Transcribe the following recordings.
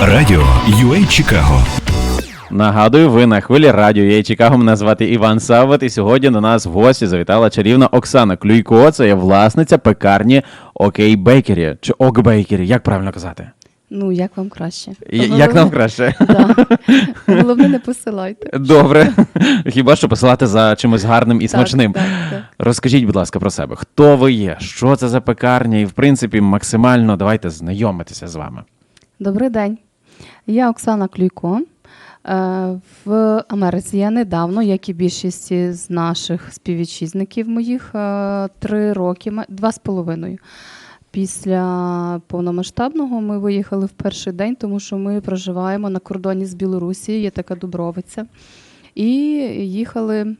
Радіо UA Чикаго. Нагадую, ви на хвилі радіо «Я Чикаго. Мене звати Іван Савват, і сьогодні до нас в гості завітала чарівна Оксана Клюйко. Це є власниця пекарні Окей Бейкері чи Ок Бейкері. Як правильно казати? Ну, як вам краще? І- Як нам краще? Да. Головне, не посилайте. Добре. Хіба що посилати за чимось гарним і смачним. Так, так, так. Розкажіть, будь ласка, про себе. Хто ви є? Що це за пекарня? І, в принципі, максимально давайте знайомитися з вами. Добрий день. Я Оксана Клюйко. Е, В Америці я недавно, як і більшість з наших співвітчизників моїх, е, три роки, два з половиною. Після повномасштабного ми виїхали в перший день, тому що ми проживаємо на кордоні з Білорусією, є така Дубровиця. І їхали,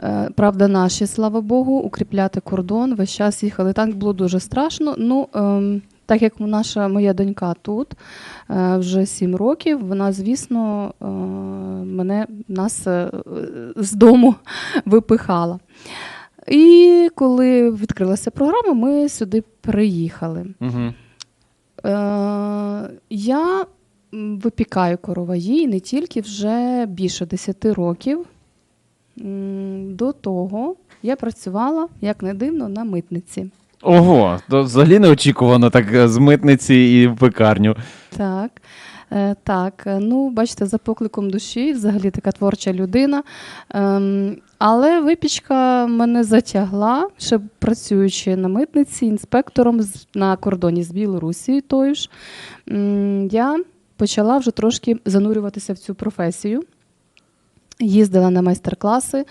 е, правда, наші, слава Богу, укріпляти кордон. Весь час їхали. Так було дуже страшно. Ну, ем, так як наша моя донька тут е, вже сім років, вона, звісно, е, мене нас е, з дому випихала. І коли відкрилася програма, ми сюди приїхали. Угу. Я випікаю короваї не тільки вже більше 10 років. До того я працювала, як не дивно, на митниці. Ого, то взагалі неочікувано так е, з митниці і в пекарню. Так, е, так. е, Ну, бачите, за покликом душі, взагалі така творча людина. Ем, але випічка мене затягла, ще працюючи на митниці, інспектором з- на кордоні з Білорусією тою ж. м, Я почала вже трошки занурюватися в цю професію. Їздила на майстер-класи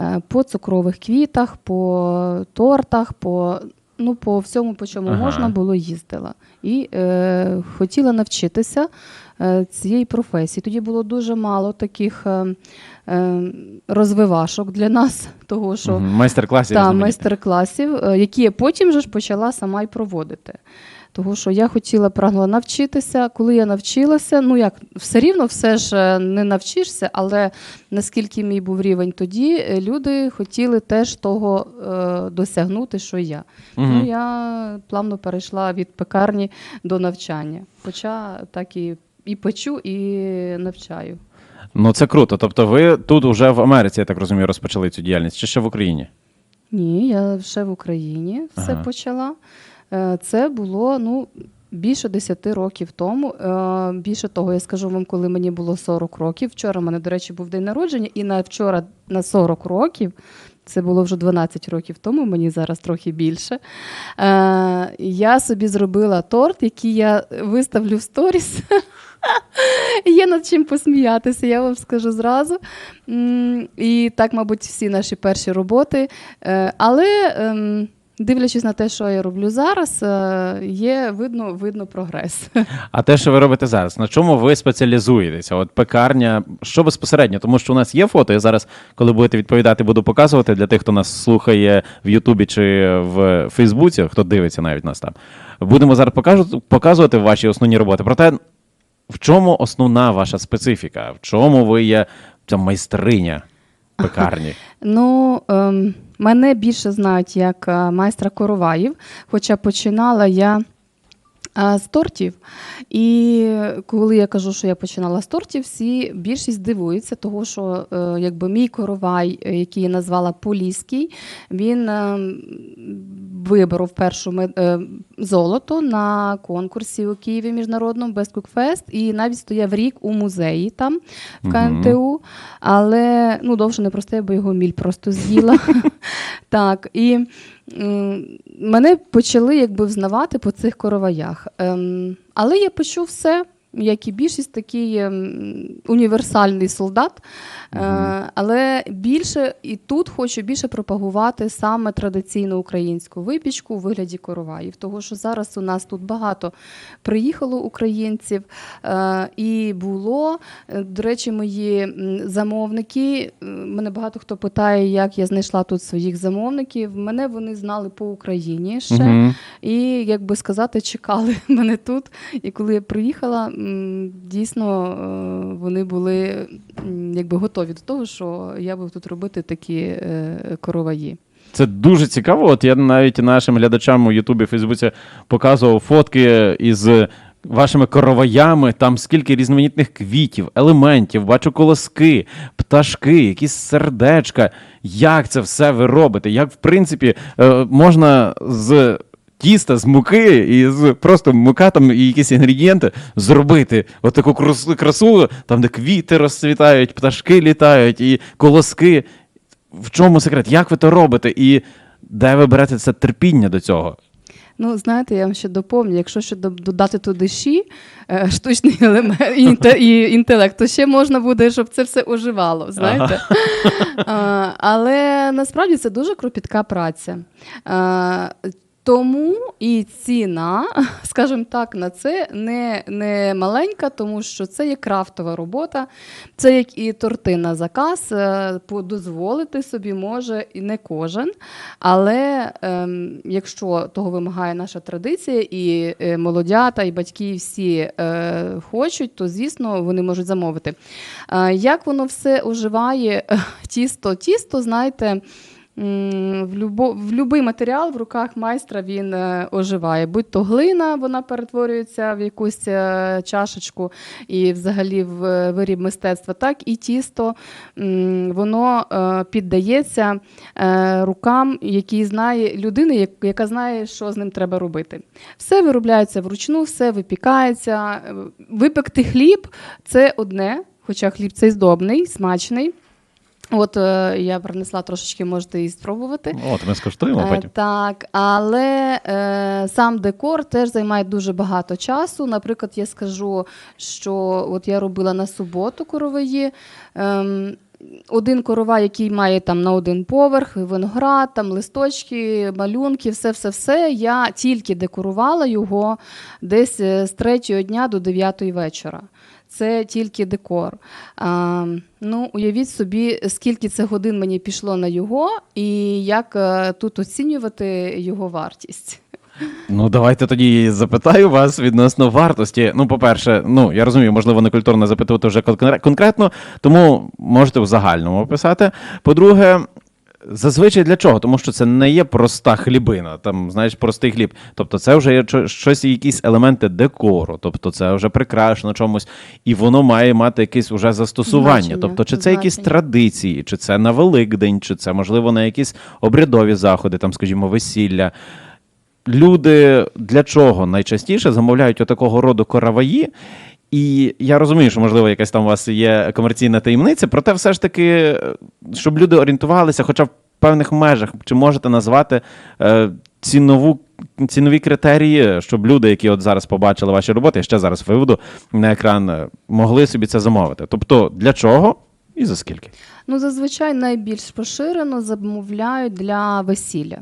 е, по цукрових квітах, по тортах, по, ну, по всьому, по чому Ага. можна було, їздила. І е, хотіла навчитися е, цієї професії. Тоді було дуже мало таких е, е, розвивашок для нас, того, що. Майстер-класів. майстер-класів, е, які я потім же ж почала сама й проводити. Тому що я хотіла прагнула навчитися. Коли я навчилася, ну як все рівно все ж е, не навчишся, але наскільки мій був рівень тоді, е, люди хотіли теж того е, досягнути, що я. Мгм. Ну я плавно перейшла від пекарні до навчання. Хоча так і, і печу, і навчаю. Ну це круто. Тобто ви тут уже в Америці, я так розумію, розпочали цю діяльність, чи ще в Україні? Ні, я ще в Україні все Ага. почала. Е, Це було ну, більше 10 років тому. Е, Більше того, я скажу вам, коли мені було 40 років. Вчора в мене, до речі, був день народження, і на вчора на 40 років. Це було вже 12 років тому, мені зараз трохи більше. Е, я собі зробила торт, який я виставлю в сторіс. Є над чим посміятися, я вам скажу зразу. І так, мабуть, всі наші перші роботи. Але ем, дивлячись на те, що я роблю зараз, е, є видно, видно прогрес. А те, що ви робите зараз, на чому ви спеціалізуєтеся? От пекарня, що безпосередньо? Тому що у нас є фото. Я зараз, коли будете відповідати, буду показувати для тих, хто нас слухає в Ютубі чи в Фейсбуці, хто дивиться навіть нас там. Будемо зараз показувати ваші основні роботи. Проте, в чому основна ваша специфіка? В чому ви є ця майстриня пекарні? Ну, ем, мене більше знають як е, майстра короваїв, хоча починала я. е, З тортів. І коли я кажу, що я починала з тортів, всі більшість дивуються, того що е, якби мій коровай, який я назвала Поліський, він е, виборов першу мед- е, золото на конкурсі у Києві міжнародному Best Cook Fest і навіть стояв рік у музеї там в. КНТУ. Але ну, довше не просте, бо його міль просто з'їла. так, і мене почали якби взнавати по цих короваях. Ем, але я печу все. Як і більшість такий ем, універсальний солдат, Е, але більше і тут хочу більше пропагувати саме традиційну українську випічку у вигляді короваїв. Тому що зараз у нас тут багато приїхало українців е, і було. Е, До речі, мої замовники. Мене багато хто питає, як я знайшла тут своїх замовників. Мене вони знали по Україні ще. Мгм. І, як би сказати, чекали мене тут. І коли я приїхала, дійсно е, вони були якби готові до того, що я буду тут робити такі е, короваї. Це дуже цікаво. От я навіть нашим глядачам у Ютубі, Фейсбуці показував фотки із вашими короваями, там скільки різноманітних квітів, елементів, бачу колоски, пташки, якісь сердечка. Як це все ви робите? Як, в принципі, е, можна з тіста, з муки і з просто мука там і якісь інгредієнти зробити отаку красу, красу, там, де квіти розцвітають, пташки літають і колоски. В чому секрет? Як ви то робите? І де ви берете це терпіння до цього? Ну, знаєте, я вам ще доповню, якщо ще додати туди ші, е, штучний елемент і, інтелект, то ще можна буде, щоб це все оживало. Знаєте? А, але насправді це дуже кропітка праця. Тому і ціна, скажімо так, на це не, не маленька, тому що це є крафтова робота, це як і торти на заказ. е, Дозволити собі може і не кожен. Але ем, якщо того вимагає наша традиція, і е, молодята, і батьки всі е, хочуть, то звісно вони можуть замовити. Е, як воно все оживає? Тісто, тісто, знаєте. В, любо, в будь-який матеріал в руках майстра він е, оживає. Будь то глина, вона перетворюється в якусь е, чашечку і взагалі в е, виріб мистецтва, так і тісто воно піддається рукам, які знає людини, яка знає, що з ним треба робити. Все виробляється вручну, все випікається. Випекти хліб це одне, хоча хліб цей здобний, смачний. От е, я принесла трошечки, можете і спробувати. От, ми скуштуємо Е. Так, але е, сам декор теж займає дуже багато часу. Наприклад, я скажу, що от я робила на суботу короваї. Ем, один корова, який має там на один поверх, виноград, там листочки, малюнки, все, все, все. Я тільки декорувала його десь е, з третього дня до дев'ятої вечора. Це тільки декор. А, ну, уявіть собі, скільки це годин мені пішло на його, і як е, тут оцінювати його вартість. Ну, давайте тоді запитаю вас відносно вартості. Ну, по-перше, ну я розумію, можливо, не культурно запитувати вже конкре- конкретно, тому можете в загальному описати. По-друге, зазвичай для чого? Тому що це не є проста хлібина, там, знаєш, простий хліб. Тобто, це вже є щось, якісь елементи декору, тобто це вже прикрашено чомусь, і воно має мати якесь уже застосування. Значення, Тобто, чи це якісь традиції, чи це на Великдень, чи це можливо на якісь обрядові заходи, там, скажімо, весілля люди для чого найчастіше замовляють отакого роду караваї. І я розумію, що можливо якась там у вас є комерційна таємниця, проте все ж таки, е, щоб люди орієнтувалися, хоча в певних межах, чи можете назвати е, цінову, цінові критерії, щоб люди, які от зараз побачили ваші роботи, я ще зараз виведу на екран, е, могли собі це замовити. Тобто для чого і за скільки? Ну, зазвичай найбільш поширено замовляють для весілля.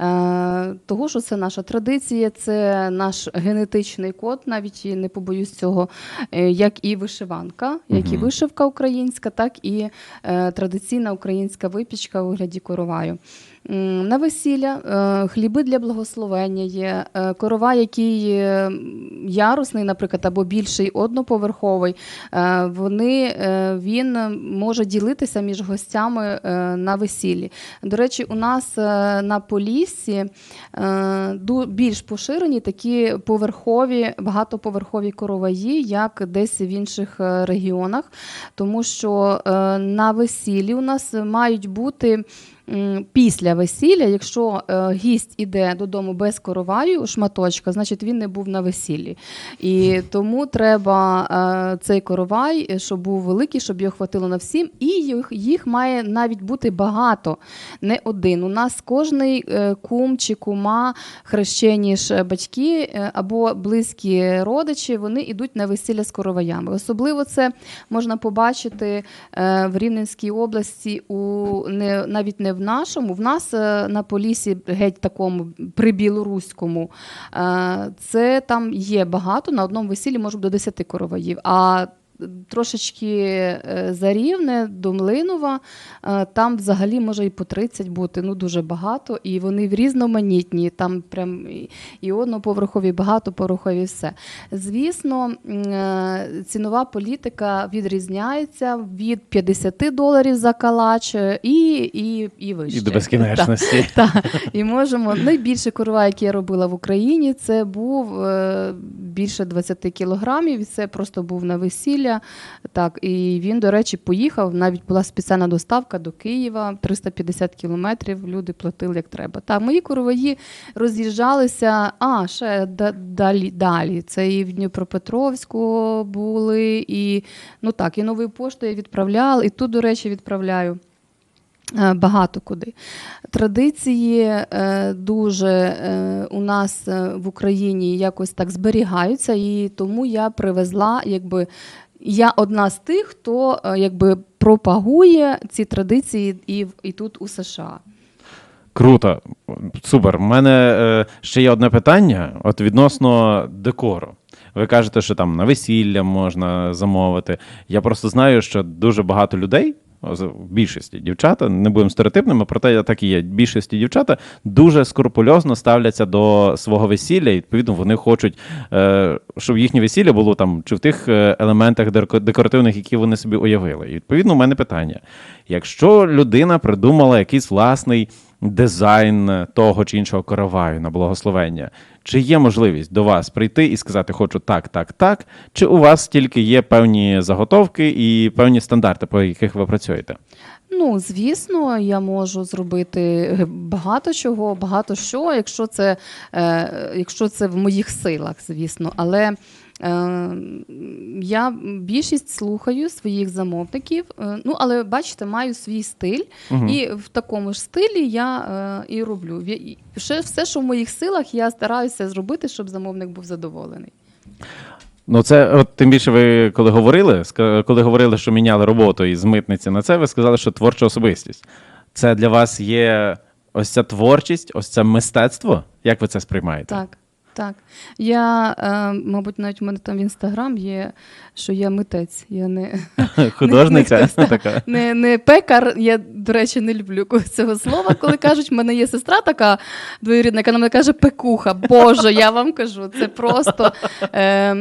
Е, того, що це наша традиція, це наш генетичний код, навіть і не побоюсь цього, е, як і вишиванка, як і вишивка українська, так і е, традиційна українська випічка у вигляді короваю. На весілля е, хліби для благословення є, е, корова, який е, ярусний, наприклад, або більший одноповерховий, вони, він може ділитися між гостями на весіллі. До речі, у нас на Поліссі більш поширені такі поверхові, багатоповерхові короваї, як десь в інших регіонах, тому що на весіллі у нас мають бути. Після весілля, якщо е, гість іде додому без короваю шматочка, значить він не був на весіллі. І тому треба е, цей коровай, е, щоб був великий, щоб його хватило на всім. І їх, їх має навіть бути багато, не один. У нас кожний кум чи кума, хрещені ж батьки або близькі родичі, вони йдуть на весілля з короваями. Особливо це можна побачити в Рівненській області, у не навіть не в нашому. В нас е, на полісі геть такому прибілоруському. е, Це там є багато. На одному весіллі може до 10 короваїв. А трошечки е, за рівне до Млинова. Е, Там взагалі може і по 30 бути, ну дуже багато, і вони в різноманітні. Там прям і- одноповерхові, і багатоповерхові, все. Звісно, е, цінова політика відрізняється від 50 доларів за калач і, і, і вище. І до безкінечності. Так, і можемо. Найбільший корова, який я робила в Україні, це був більше 20 кілограмів. і Це просто був на весілля. Так, і він, до речі, поїхав. Навіть була спеціальна доставка до Києва, 350 кілометрів. Люди платили як треба. Так, мої короваї роз'їжджалися. А, ще далі, далі. Це і в Дніпропетровську були, і ну так, і новою поштою відправляла, і тут, до речі, відправляю. Е, Багато куди. Традиції е, дуже е, у нас в Україні якось так зберігаються, і тому я привезла, якби я одна з тих, хто е, якби пропагує ці традиції і, і тут у США. Круто, супер. У мене е, ще є одне питання: от відносно декору. Ви кажете, що там на весілля можна замовити. Я просто знаю, що дуже багато людей. В більшості дівчата, не будемо стереотипними, проте так і є. Більшості дівчата дуже скрупульозно ставляться до свого весілля, і відповідно вони хочуть, е, щоб їхнє весілля було там чи в тих е, елементах деко- декоративних, які вони собі уявили. І відповідно, у мене питання: якщо людина придумала якийсь власний дизайн того чи іншого караваю на благословення. Чи є можливість до вас прийти і сказати, хочу так, так, так? Чи у вас тільки є певні заготовки і певні стандарти, по яких ви працюєте? Ну, звісно, я можу зробити багато чого, багато що, якщо це, е, якщо це в моїх силах, звісно. Але е, я більшість слухаю своїх замовників. Е, ну, але бачите, маю свій стиль, Мгм. і в такому ж стилі я е, і роблю. Все, все, що в моїх силах, я стараюся зробити, щоб замовник був задоволений. Ну, це от тим більше ви коли говорили, коли говорили, що міняли роботу із митниці на це, ви сказали, що творча особистість. Це для вас є ось ця творчість, ось це мистецтво. Як ви це сприймаєте? Так, так. Я, е, мабуть, навіть у мене там в інстаграм є, що я митець. Я не, Художниця Не- не- така. не, не пекар. Я, до речі, не люблю цього слова. Коли кажуть, в мене є сестра така двоюрідна, яка на мене каже пекуха. Боже, я вам кажу, це просто е,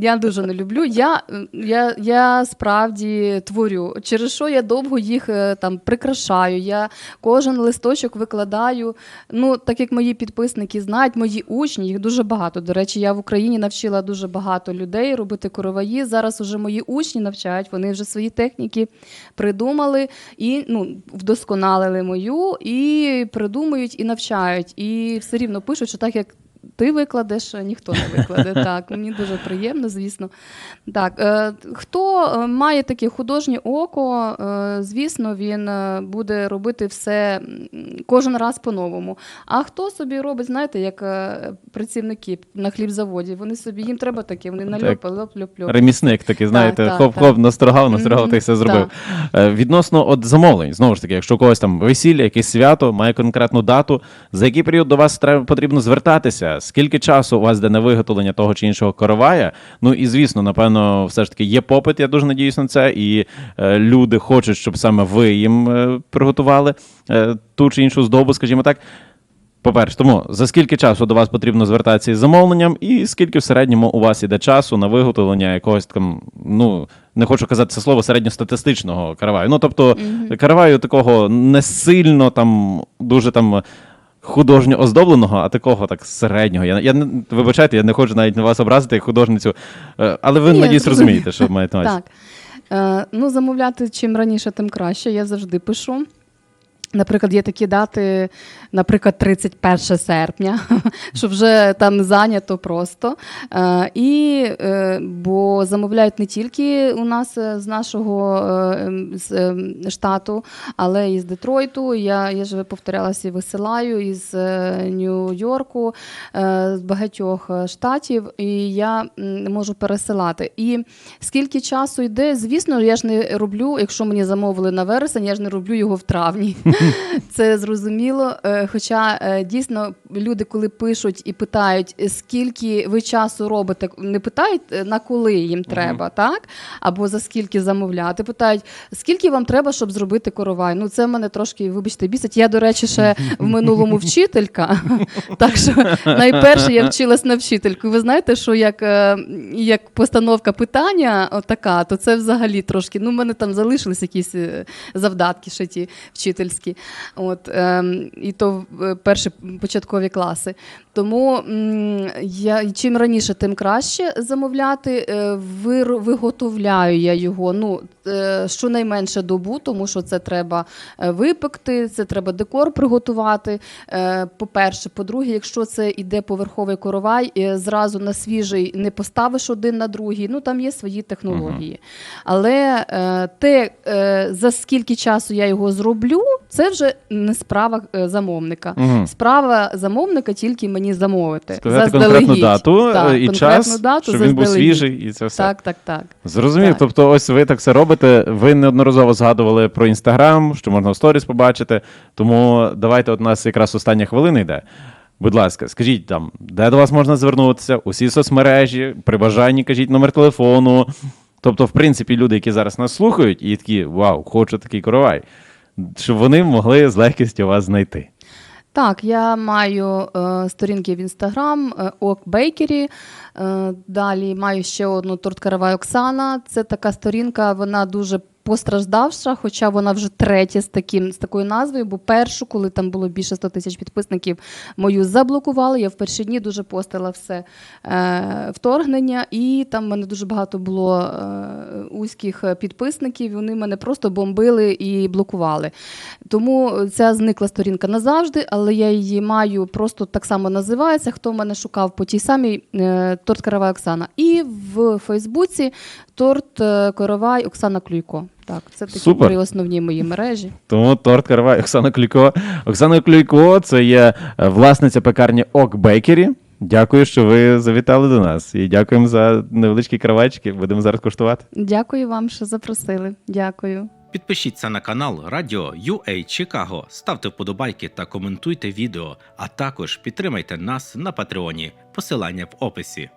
я дуже не люблю. Я, я, я справді творю, через що я довго їх е, там прикрашаю. Я кожен листочок викладаю. Ну, так як мої підписники знають, мої учні, їх дуже багато. До речі, я в Україні навчила дуже багато людей робити короваї. Зараз уже мої учні навчають, вони вже свої техніки придумали і ну, вдосконалили мою, і придумують, і навчають. І все рівно пишуть, що так як. Ти викладеш, ніхто не викладе. Так, мені дуже приємно, звісно. Так, е, хто е, має таке художнє око, е, звісно, він е, буде робити все кожен раз по-новому. А хто собі робить, знаєте, як е, працівники на хлібзаводі, вони собі їм треба таке, вони нальопали, лоп льоп льоп Ремісник такий, знаєте, так, хоп-хоп, так. настрогав, настрогав, Мгм, ти все зробив. Е, Відносно от замовлень, знову ж таки, якщо у когось там весілля, якесь свято, має конкретну дату, за який період до вас треба потрібно звертатися? Скільки часу у вас йде на виготовлення того чи іншого коровая? Ну і звісно, напевно, все ж таки є попит, я дуже надіюсь на це, і е, люди хочуть, щоб саме ви їм е, приготували е, ту чи іншу здобу, скажімо так. По-перше, тому за скільки часу до вас потрібно звертатися із замовленням, і скільки в середньому у вас іде часу на виготовлення якогось там, ну не хочу казати це слово середньостатистичного караваю. Ну тобто караваю такого не сильно там дуже там. Художньо оздобленого, а такого так середнього. Я, я вибачайте, я не хочу навіть на вас образити як художницю, е, але ви Ні, надіюсь розумієте, що маєте на увазі. Так. Е, ну, замовляти чим раніше, тим краще. Я завжди пишу. Наприклад, є такі дати, наприклад, 31 серпня, що вже там зайнято просто. Е, і, е, бо замовляють не тільки у нас е, з нашого з, штату, але і з Детройту. Я, я ж повторялася і висилаю із Нью-Йорку, з багатьох штатів, і я можу пересилати. І скільки часу йде, звісно, я ж не роблю, якщо мені замовили на вересень, я ж не роблю його в травні. Це зрозуміло. Е, Хоча е, дійсно люди, коли пишуть і питають, е, скільки ви часу робите, не питають е, на коли їм треба, так? Або за скільки замовляти. Питають, скільки вам треба, щоб зробити коровай. Ну, це мене трошки, вибачте, бісить. Я, до речі, ще в минулому вчителька. Так що найперше я вчилась на вчительку. Ви знаєте, що як, е, як постановка питання така, то це взагалі трошки. Ну, в мене там залишились якісь завдатки ще ті вчительські. От, ем, і то е, перші початкові класи. Тому я, чим раніше, тим краще замовляти. Е, виготовляю я його ну, е, щонайменше добу, тому що це треба е, випекти, це треба декор приготувати. По-перше, по-друге, якщо це іде поверховий коровай, зразу на свіжий не поставиш один на другий. Ну там є свої технології. Але е, те, за скільки часу я його зроблю, це вже не справа замовника. Мгм. Справа замовника тільки мені замовити. Сказати конкретну дату Так, е, і конкретну час, дату щоб він був свіжий, і це все. Так, так, так. Зрозумів. Так. Тобто, ось ви так все робите. Ви неодноразово згадували про інстаграм, що можна в сторіс побачити. Тому давайте, от у нас якраз остання хвилина йде. Будь ласка, скажіть там, де до вас можна звернутися, усі соцмережі, при бажанні кажіть номер телефону. Тобто, в принципі, люди, які зараз нас слухають, і такі вау, хочу такий коровай, щоб вони могли з легкістю вас знайти. Так, я маю е, сторінки в інстаграм е, Ок Бейкері. Далі маю ще одну торт Карава Оксана. Це така сторінка, вона дуже постраждавша, хоча вона вже третя з таким з такою назвою, бо першу, коли там було більше 100 тисяч підписників, мою заблокували. Я в перші дні дуже постила все е, вторгнення, і там в мене дуже багато було е, узьких підписників. Вони мене просто бомбили і блокували. Тому ця зникла сторінка назавжди, але я її маю просто так само називається. Хто мене шукав по тій самій е, торт Каравай Оксана. І в Фейсбуці торт е, Каравай Оксана Клюйко. Так, це такі Супер. три основні мої мережі. Тому торт каравай Оксана Клюйко. Оксана Клюйко це є е, власниця пекарні Ок Бейкері. Дякую, що ви завітали до нас. І дякуємо за невеличкі каравайчики. Будемо зараз куштувати. Дякую вам, що запросили. Дякую. Підпишіться на канал Радіо UA Чикаго, ставте вподобайки та коментуйте відео, а також підтримайте нас на Патреоні. Посилання в описі.